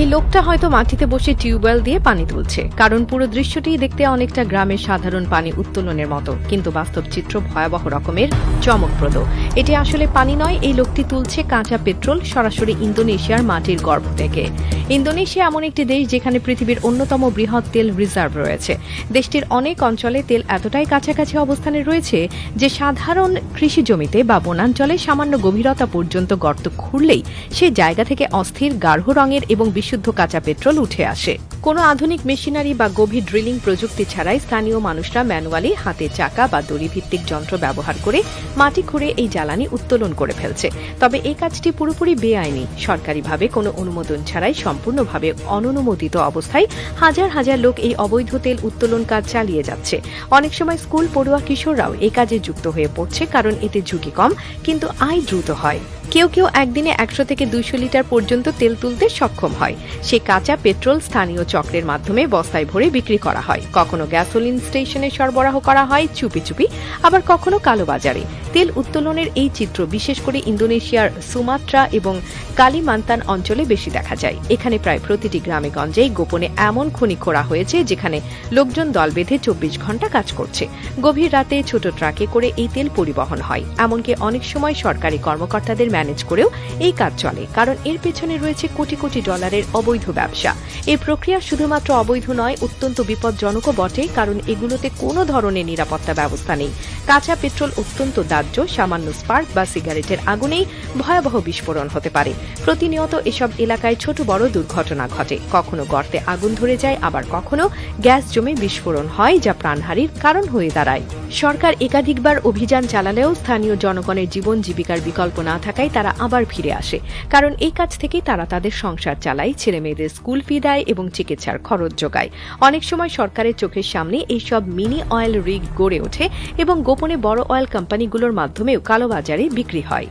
এই লোকটা হয়তো মাটিতে বসে টিউবওয়েল দিয়ে পানি তুলছে। কারণ পুরো দৃশ্যটি দেখতে অনেকটা গ্রামের সাধারণ পানি উত্তোলনের মতো, কিন্তু বাস্তব চিত্র ভয়াবহ রকমের, চমকপ্রদ। এটি আসলে পানি নয়, এই লোকটি তুলছে কাঁচা পেট্রোল সরাসরি ইন্দোনেশিয়ার মাটির গর্ভ থেকে। ইন্দোনেশিয়া এমন একটি দেশ যেখানে পৃথিবীর অন্যতম বৃহৎ তেল রিজার্ভ রয়েছে। দেশটির অনেক অঞ্চলে তেল এতটাই কাছাকাছি অবস্থানে রয়েছে যে সাধারণ কৃষি জমিতে বা বনাঞ্চলে সামান্য গভীরতা পর্যন্ত গর্ত খুঁড়লেই সে জায়গা থেকে অস্থির, গাঢ় রঙের এবং বিশুদ্ধ কাঁচা পেট্রোল উঠে আসে। কোনো আধুনিক মেশিনারি বা গভীর ড্রিলিং প্রযুক্তি ছাড়াই স্থানীয় মানুষরা ম্যানুয়ালি হাতে চাকা বা দড়ি ভিত্তিক যন্ত্র ব্যবহার করে মাটি খুঁড়ে এই জ্বালানি উত্তোলন করে ফেলছে। তবে এই কাজটি পুরোপুরি বেআইনি। সরকারিভাবে কোনো অনুমোদন ছাড়াই সম্পূর্ণভাবে অননুমোদিত অবস্থায় হাজার হাজার লোক এই অবৈধ তেল উত্তোলন কাজ চালিয়ে যাচ্ছে। অনেক সময় স্কুল পড়ুয়া কিশোররাও এই কাজে যুক্ত হয়ে পড়ছে কারণ এতে ঝুঁকি কম, কিন্তু আয় দ্রুত হয়। কেউ কেউ একদিনে একশো থেকে দুইশো লিটার পর্যন্ত তেল তুলতে সক্ষম হয়। সে কাঁচা পেট্রোল স্থানীয় চক্রের মাধ্যমে বস্তায় ভরে বিক্রি করা হয়। কখনো গ্যাসোলিন স্টেশনে সরবরাহ করা হয় চুপি চুপি, আবার কখনো কালোবাজারে। তেল উত্তোলনের এই চিত্র বিশেষ করে ইন্দোনেশিয়ার সুমাত্রা এবং কালিমান্তান অঞ্চলে বেশি দেখা যায়। এখানে প্রায় প্রতিটি গ্রামে গঞ্জেই গোপনে এমন খনি খোঁড়া হয়েছে, যেখানে লোকজন দল বেঁধে চব্বিশ ঘণ্টা কাজ করছে। গভীর রাতে ছোট ট্রাকে করে এই তেল পরিবহন হয়। এমনকি অনেক সময় সরকারি কর্মকর্তাদের ম্যানেজ করেও এই কাজ চলে, কারণ এর পেছনে রয়েছে কোটি কোটি ডলারের অবৈধ ব্যবসা। এই প্রক্রিয়া শুধুমাত্র অবৈধ নয়, অত্যন্ত বিপজ্জনকও বটে, কারণ এগুলোতে কোনো ধরনের নিরাপত্তা ব্যবস্থা নেই। কাঁচা পেট্রোল অত্যন্ত দাহ্য, সামান্য স্পার্ক বা সিগারেটের আগুনেই ভয়াবহ বিস্ফোরণ হতে পারে। প্রতিনিয়ত এসব এলাকায় ছোট বড় দুর্ঘটনা ঘটে। কখনো গর্তে আগুন ধরে যায়, আবার কখনো গ্যাস জমে বিস্ফোরণ হয়, যা প্রাণহানির কারণ হয়ে দাঁড়ায়। সরকার একাধিকবার অভিযান চালালেও স্থানীয় জনগণের জীবন জীবিকার বিকল্প না থাকায় তারা আবার ফিরে আসে। কারণ এই কাজ থেকে তারা তাদের সংসার চালায় ছেলে মেয়েদের স্কুল ফি দেয় এবং চিকিৎসার খরচ যোগায়। অনেক সময় সরকারের চোখের সামনে এইসব মিনি অয়েল রিগ গড়ে ওঠে এবং গোপনে বড় অয়েল কোম্পানিগুলোর মাধ্যমেও কালোবাজারে বিক্রি হয়।